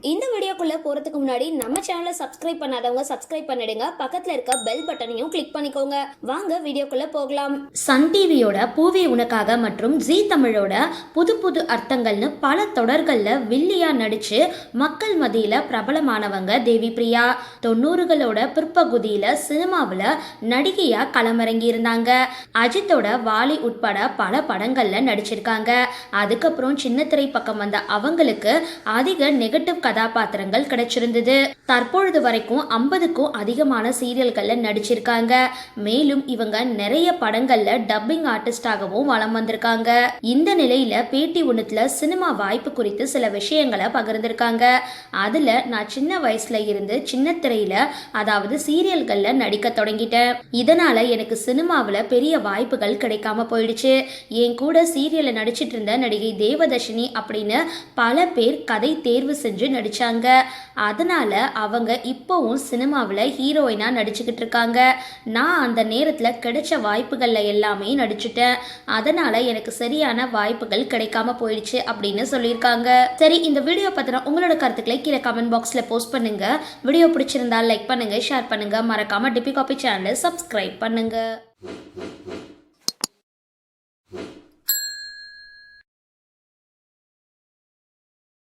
இந்த வீடியோக்குள்ளே போகிறதுக்கு முன்னாடி நம்ம சேனலை சப்ஸ்கிரைப் பண்ணாதவங்க சப்ஸ்கிரைப் பண்ணிடுங்க. பக்கத்தில் இருக்க பெல் பட்டனையும் கிளிக் பண்ணிக்கோங்க. வாங்க வீடியோக்குள்ளே போகலாம். சன் டிவியோட பூவே உனக்காக மற்றும் ஜீ தமிழோட புது புது அர்த்தங்கள்னு பல தொடர்களில் வில்லியா நடித்து மக்கள் மதியில் பிரபலமானவங்க தேவி பிரியா. தொண்ணூறுகளோட பிற்பகுதியில் சினிமாவில் நடிகையாக களமிறங்கி இருந்தாங்க அஜித்தோட வாலி உட்பட பல படங்களில் நடிச்சிருக்காங்க. அதுக்கப்புறம் சின்னத்திரை பக்கம் வந்த அவங்களுக்கு அதிக நெகட்டிவ் கதாபாத்திரங்கள் கிடைச்சிருந்தது. தற்பொழுது வரைக்கும் ஐம்பதுக்கும் அதிகமான சீரியல்கள்ல நடிச்சிருக்காங்க. மேலும் இவங்க நிறைய படங்கள்ல டப்பிங் ஆர்டிஸ்டாகவும் வளம் வந்திருக்காங்க. இந்த நிலையில பேட்டி ஒண்ணுத்துல சினிமா வாய்ப்பு குறித்து சில விஷயங்களை பகிர்ந்திருக்காங்க. அதுல நான் சின்ன வயசுல இருந்து சின்ன திரையில அதாவது சீரியல்கள்ல நடிக்க தொடங்கிட்டேன். இதனால எனக்கு சினிமாவில் பெரிய வாய்ப்புகள் கிடைக்காம போயிடுச்சு. என் கூட சீரியல்ல நடிச்சிட்டு இருந்த நடிகை தேவதர்ஷினி அப்படின்னு பல பேர் கதை தேர்வு செஞ்சு நடிச்சாங்க. அதனால அவங்க இப்போவும் சினிமாவில் ஹீரோயினாக நடிச்சுக்கிட்டு இருக்காங்க. நான் அந்த நேரத்தில் கிடைச்ச வாய்ப்புகளில் எல்லாமே நடிச்சுட்டேன். அதனால எனக்கு சரியான வாய்ப்புகள் கிடைக்காம போயிடுச்சு அப்படின்னு சொல்லியிருக்காங்க. சரி இந்த வீடியோ பற்றின உங்களோட கருத்துக்களை கீழே கமெண்ட் பாக்ஸில் போஸ்ட் பண்ணுங்கள் வீடியோ பிடிச்சிருந்தா லைக் பண்ணுங்கள் ஷேர் பண்ணுங்கள் மறக்காமல் டிபி காபி சேனலை சப்ஸ்கிரைப் பண்ணுங்கள்